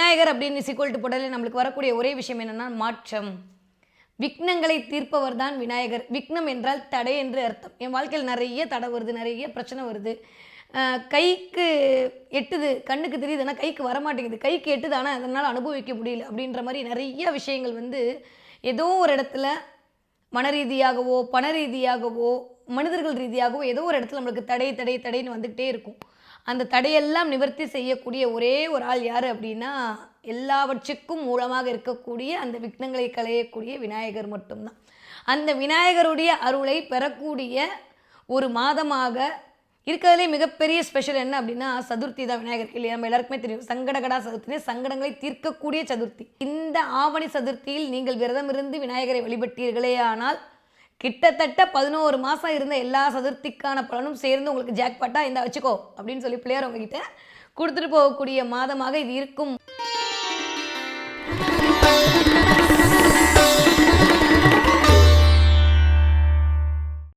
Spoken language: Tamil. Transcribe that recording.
விநாயகர் அப்படின்னு சிக்கோல்ட்டு போட்டாலே நம்மளுக்கு வரக்கூடிய ஒரே விஷயம் என்னென்னா மாற்றம். விக்னங்களை தீர்ப்பவர் தான் விநாயகர். விக்னம் என்றால் தடை என்று அர்த்தம். என் வாழ்க்கையில் நிறைய தடை வருது நிறைய பிரச்சனை வருது. கைக்கு எட்டுது கண்ணுக்கு தெரியுது ஆனால் கைக்கு வரமாட்டேங்குது. கைக்கு எட்டுது ஆனால் அதனால் அனுபவிக்க முடியல அப்படின்ற மாதிரி நிறைய விஷயங்கள் வந்து ஏதோ ஒரு இடத்துல மன ரீதியாகவோ பண ரீதியாகவோ மனிதர்கள் ரீதியாகவோ ஏதோ ஒரு இடத்துல நம்மளுக்கு தடை தடை தடைன்னு வந்துக்கிட்டே இருக்கும். அந்த தடையெல்லாம் நிவர்த்தி செய்யக்கூடிய ஒரே ஒரு ஆள் யார் அப்படின்னா எல்லாவற்றுக்கும் மூலமாக இருக்கக்கூடிய அந்த விக்னங்களை களையக்கூடிய விநாயகர் மட்டும்தான். அந்த விநாயகருடைய அருளை பெறக்கூடிய ஒரு மாதமாக இருக்கிறதுலே மிகப்பெரிய ஸ்பெஷல் என்ன அப்படின்னா சதுர்த்தி தான் விநாயகருக்கு இல்லையா? நம்ம எல்லாருக்குமே தெரியும். சங்கடகடா சதுர்த்தினே சங்கடங்களை தீர்க்கக்கூடிய சதுர்த்தி. இந்த ஆவணி சதுர்த்தியில் நீங்கள் விரதம் இருந்து விநாயகரை வழிபட்டீர்களே ஆனால் கிட்டத்தட்ட பதினோரு மாதம் இருந்த எல்லா சதுர்த்திக்கான பலனும் சேர்ந்து உங்களுக்கு ஜாக்பாட்டா இந்த வச்சுக்கோ அப்படின்னு சொல்லி பிள்ளையார் உங்ககிட்ட கொடுத்துட்டு போகக்கூடிய மாதமாக இது இருக்கும்.